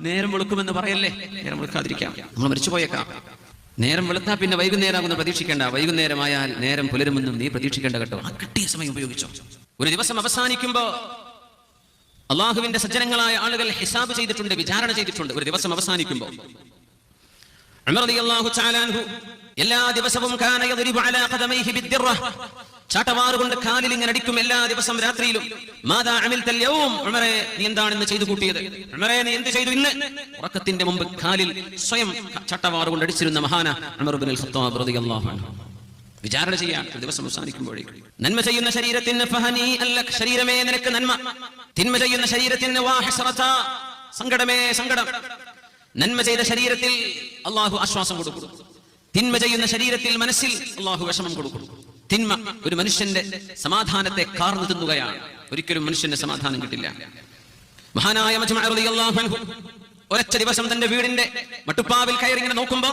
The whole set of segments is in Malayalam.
നേരം വെളുക്കുമെന്ന് പറയല്ലേ? നേരം വെളുക്കാതിരിക്കാം. നമ്മൾ മരിച്ചു പോയേക്കാം. നേരം വെളുത്താ പിന്നെ വൈകുന്നേരം വൈകുന്നേരമാകുന്ന പ്രതീക്ഷിക്കേണ്ട. വൈകുന്നേരമായാൽ നേരം പുലരുമെന്നും നീ പ്രതീക്ഷിക്കേണ്ട കേട്ടോ. ആ കിട്ടിയ സമയം ഉപയോഗിച്ചോ. ഒരു ദിവസം അവസാനിക്കുമ്പോ അള്ളാഹുവിന്റെ സജ്ജനങ്ങളായ ആളുകൾ ഹിസാബ് ചെയ്തിട്ടുണ്ട് വിചാരണ ചെയ്തിട്ടുണ്ട്. ഒരു ദിവസം അവസാനിക്കുമ്പോൾ എല്ലാ ദിവസവും ചാട്ടവാറുകൊണ്ട് കാലിൽ ഇങ്ങനെ അടിക്കും എല്ലാ ദിവസം രാത്രിയിലും. മാതാ അമിൽ യൗം. ഉമറേ നീ എന്താണ് ഇന്ന് ചെയ്തു കൂട്ടിയത്? ഉമറെ നീ എന്ത് ചെയ്തു ഇന്ന്? ഉറക്കത്തിന്റെ മുമ്പ് കാലിൽ സ്വയം ചാട്ടവാറ് കൊണ്ട് അടിച്ചിരുന്ന മഹാന ഉമർ ഇബ്നുൽ ഖത്താബ് റളിയല്ലാഹു അൻഹു. വിചാരണ ചെയ്യാൻ ദിവസം അവസാനിക്കുമ്പോഴേക്കും. നന്മ ചെയ്യുന്ന ശരീരത്തിന് ഫഹനി അല്ല ശരീരമേ നിനക്ക് നന്മ. തിന്മ ചെയ്യുന്ന ശരീരത്തിന് സങ്കടമേ സങ്കടം. നന്മ ചെയ്ത ശരീരത്തിൽ അള്ളാഹു ആശ്വാസം കൊടുക്കും. തിന്മ ചെയ്യുന്ന ശരീരത്തിൽ മനസ്സിൽ അള്ളാഹു വിഷമം കൊടുക്കും. തിന്മ ഒരു മനുഷ്യന്റെ സമാധാനത്തെ കാർന്നു തിന്നുകയാണ്. ഒരിക്കലും മനുഷ്യന്റെ സമാധാനം കിട്ടില്ല. മഹാനായ ഒരച്ച ദിവസം തന്റെ വീടിന്റെ മട്ടുപ്പാവിൽ കയറി ഇങ്ങനെ നോക്കുമ്പോ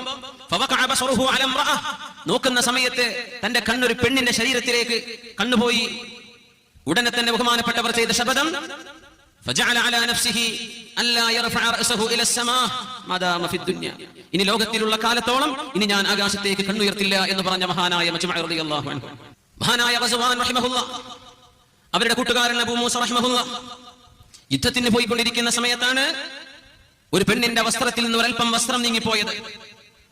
നോക്കുന്ന സമയത്ത് തന്റെ കണ്ണൊരു പെണ്ണിന്റെ ശരീരത്തിലേക്ക് കണ്ണുപോയി. ഉടനെ തന്നെ ബഹുമാനപ്പെട്ടവർ ചെയ്ത ശപഥം ഇനി ലോകത്തിലുള്ള കാലത്തോളം ഇനി ഞാൻ ആകാശത്തേക്ക് കണ്ണുയർത്തില്ല എന്ന് പറഞ്ഞ മഹാനായ മജ്മഅ റളിയല്ലാഹു അൻഹു. മഹാനായ അവരുടെ കൂട്ടുകാരൻ അബൂ മൂസ റഹിമഹുല്ലാ. യുദ്ധത്തിന് പോയിക്കൊണ്ടിരിക്കുന്ന സമയത്താണ് ഒരു പെണ്ണിന്റെ വസ്ത്രത്തിൽ നിന്ന് ഒരൽപ്പം വസ്ത്രം നീങ്ങിപ്പോയത്.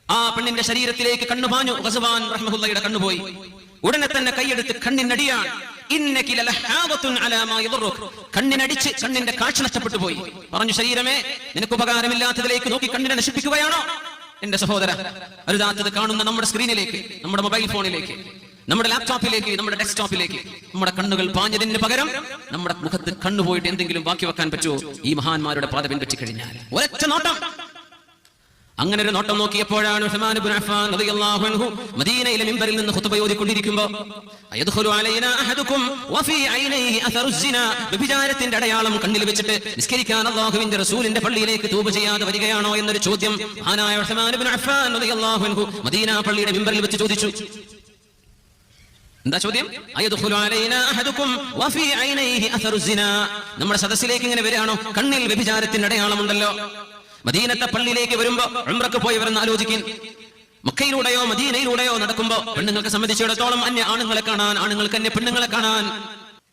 ആ പെണ്ണിന്റെ ശരീരത്തിലേക്ക് കണ്ണു കണ്ണുപാഞ്ഞു ഗസവാൻ റഹ്മഹുല്ലയുടെ കണ്ണുപോയി. ഉടനെ തന്നെ കൈയെടുത്ത് കണ്ണിനടിയാണ്. കണ്ണിനടിച്ച് കണ്ണിന്റെ കാഴ്ച നഷ്ടപ്പെട്ടു പോയി. പറഞ്ഞു ശരീരമേ നിനക്ക് ഉപകാരമില്ലാത്തതിലേക്ക് നോക്കി കണ്ണിനെ നശിപ്പിക്കുകയാണോ? എന്റെ സഹോദര അരുതാത്തത് കാണുന്ന നമ്മുടെ സ്ക്രീനിലേക്ക് നമ്മുടെ മൊബൈൽ ഫോണിലേക്ക് നമ്മുടെ ലാപ്ടോപ്പിലേക്ക് നമ്മുടെ ഡെസ്ക്ടോപ്പിലേക്ക് നമ്മുടെ കണ്ണുകൾ പാഞ്ഞതിന് പകരം നമ്മുടെ മുഖത്ത് കണ്ണുപോയിട്ട് എന്തെങ്കിലും ബാക്കി വെക്കാൻ പറ്റുമോ? ഈ മഹാന്മാരുടെ പാത പിൻപറ്റി കഴിഞ്ഞാൽ. ഒരൊറ്റ നോട്ടം. അങ്ങനെ ഒരു നോട്ടം നോക്കിയപ്പോഴാണ് ഉസ്മാൻ ഇബ്നു അഫ്ഫാൻ റളിയല്ലാഹു അൻഹു മദീനയിലെ മിമ്പറിൽ നിന്ന് അയദ്ഖുലു അലൈനാ വഫീ ഐനൈഹി വ്യഭിചാരത്തിന്റെ അടയാളം കണ്ണിൽ വെച്ചിട്ട് നിസ്കരിക്കാൻ അല്ലാഹുവിന്റെ റസൂലിന്റെ പള്ളിയിലേക്ക് തൂബ ചെയ്യാതെ വരികയാണോ എന്നൊരു ചോദ്യം ഉസ്മാൻ ഇബ്നു അഫ്ഫാൻ റളിയല്ലാഹു അൻഹു മദീന പള്ളിയുടെ മിമ്പറിൽ വെച്ച് ചോദിച്ചു. എന്താ ചോദ്യം? നമ്മുടെ സദസ്സിലേക്ക് ഇങ്ങനെ വരികയാണോ? കണ്ണിൽ വ്യഭിചാരത്തിന്റെ അടയാളമുണ്ടല്ലോ. മദീനത്തെ പള്ളിയിലേക്ക് വരുമ്പോ ഉംറക്ക് പോയവരെന്ന് ആലോചിക്കും. മക്കയിലൂടെയോ മദീനയിലൂടെയോ നടക്കുമ്പോ പെണ്ണുങ്ങൾക്ക് സംബന്ധിച്ചിടത്തോളം അന്യ ആണുങ്ങളെ കാണാൻ ആണുങ്ങൾക്ക് അന്യ പെണ്ണുങ്ങളെ കാണാൻ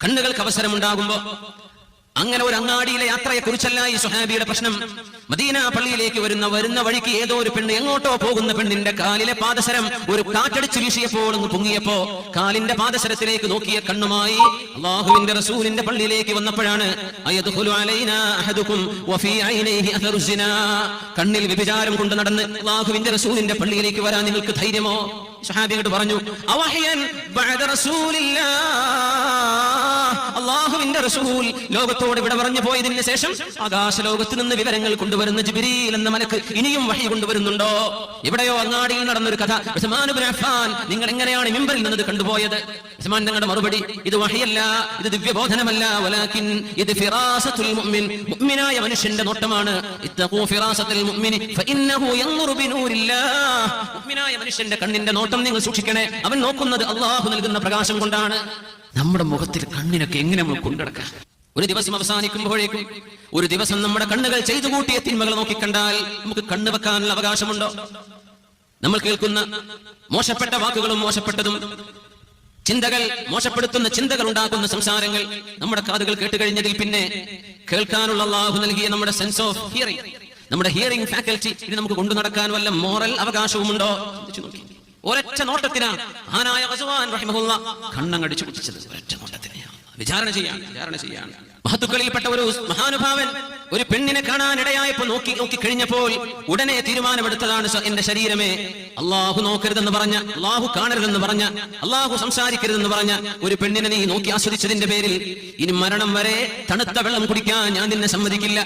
കണ്ണുകൾക്ക് അവസരമുണ്ടാകുമ്പോ അങ്ങനെ ഒരു അങ്ങാടിയിലെ യാത്രയെ കുറിച്ചല്ല ഈ സുഹാബിയുടെ പ്രശ്നം. മദീന പള്ളിയിലേക്ക് വരുന്ന വരുന്ന വഴിക്ക് ഏതോ ഒരു പെണ്ണ് എങ്ങോട്ടോ പോകുന്ന പെണ്ണിന്റെ കാലിലെ പാദസരം ഒരു കാറ്റടിച്ച് വീശിയപ്പോൾ അങ്ങ് പൊങ്ങിയപ്പോ കാലിന്റെ പാദസരത്തിലേക്ക് നോക്കിയ കണ്ണുമായി അള്ളാഹുവിന്റെ റസൂലിന്റെ പള്ളിയിലേക്ക് വന്നപ്പോഴാണ് കണ്ണിൽ വ്യഭിചാരം കൊണ്ട് നടന്ന് അള്ളാഹുവിന്റെ റസൂലിന്റെ പള്ളിയിലേക്ക് വരാൻ നിങ്ങൾക്ക് ധൈര്യമോ? സഹാബി പറഞ്ഞു അള്ളാഹുവിന്റെ റസൂൽ ലോകത്തോട് ഇവിടെ പറഞ്ഞു പോയതിന് ശേഷം ആകാശ ലോകത്ത് നിന്ന് വിവരങ്ങൾ കൊണ്ടുവരുന്ന ജിബിരിൽ എന്ന മനക്ക് ഇനിയും വഴി കൊണ്ടുവരുന്നുണ്ടോ? എവിടെയോ അങ്ങാടിയിൽ നടന്നൊരു കഥ. അഫ്ഫാൻ നിങ്ങൾ എങ്ങനെയാണ് മിമ്പറിൽ നിന്നത് കണ്ടുപോയത്? ഉസ്മാൻ തങ്ങളുടെ മറുപടി ഇത് വഹിയല്ല ഇത് ദിവ്യബോധനമല്ല വലാക്കിൻ ഇത് ഫിറാസത്തുൽ മുഅ്മിൻ. മുഅ്മിനായ മനുഷ്യന്റെ നോട്ടമാണ് ഇത്തഖൂ ഫിറാസത്തുൽ മുഅ്മിനി ഫഇന്നഹു യൻദുറു ബിനൂരില്ലാഹ്. മുഅ്മിനായ മനുഷ്യന്റെ കണ്ണിന്റെ നോട്ടം നിങ്ങൾ സൂക്ഷിക്കണേ. അവൻ നോക്കുന്നത് അള്ളാഹു നൽകുന്ന പ്രകാശം കൊണ്ടാണ്. നമ്മുടെ മുഖത്തിൽ കണ്ണിനൊക്കെ എങ്ങനെ നമ്മൾ കൊണ്ടുനടക്കാം ഒരു ദിവസം അവസാനിക്കുമ്പോഴേക്കും ഒരു ദിവസം നമ്മുടെ കണ്ണുകൾ ചെയ്തു കൂട്ടിയ തിന്മകൾ നോക്കിക്കണ്ടാൽ നമുക്ക് കണ്ണുവെക്കാനുള്ള അവകാശമുണ്ടോ? നമ്മൾ കേൾക്കുന്ന മോശപ്പെട്ട വാക്കുകളും മോശപ്പെട്ടതും ചിന്തകൾ മോശപ്പെടുത്തുന്ന ചിന്തകൾ ഉണ്ടാക്കുന്ന സംസാരങ്ങൾ നമ്മുടെ കാതുകൾ കേട്ട് കഴിഞ്ഞതിൽ പിന്നെ കേൾക്കാനുള്ള അള്ളാഹു നൽകിയ നമ്മുടെ സെൻസ് ഓഫ് ഹിയറിംഗ് നമ്മുടെ ഹിയറിംഗ് ഫാക്കൽറ്റി ഇത് നമുക്ക് കൊണ്ടു നടക്കാൻ വല്ല മോറൽ അവകാശവുമുണ്ടോ? ചിന്തിച്ചു നോക്കി. ഒരൊറ്റ നോട്ടത്തിനാണ് മഹാനായ ഖസുവാൻ റഹിമഹുള്ള കണ്ണങ്ങടിച്ചു കുട്ടിച്ചത് ഒരൊറ്റ നോട്ടത്തിനെയാണ് വിചാരണ ചെയ്യാൻ വിചാരണ ചെയ്യാൻ മഹത്തുക്കളിൽപ്പെട്ട ഒരു മഹാനുഭാവൻ ഒരു പെണ്ണിനെ കാണാൻ ഇടയായപ്പോ നോക്കി നോക്കി കഴിഞ്ഞപ്പോൾ ഉടനെ തീരുമാനമെടുത്തതാണ് എന്റെ ശരീരമേ. അള്ളാഹു നോക്കരുതെന്ന് പറഞ്ഞ അള്ളാഹു കാണരുതെന്ന് പറഞ്ഞ അള്ളാഹു സംസാരിക്കരുതെന്ന് പറഞ്ഞ ഒരു പെണ്ണിനെ നീ നോക്കി ആസ്വദിച്ചതിന്റെ പേരിൽ ഇനി മരണം വരെ തണുത്ത വെള്ളം കുടിക്കാൻ ഞാൻ നിന്നെ സമ്മതിക്കില്ല.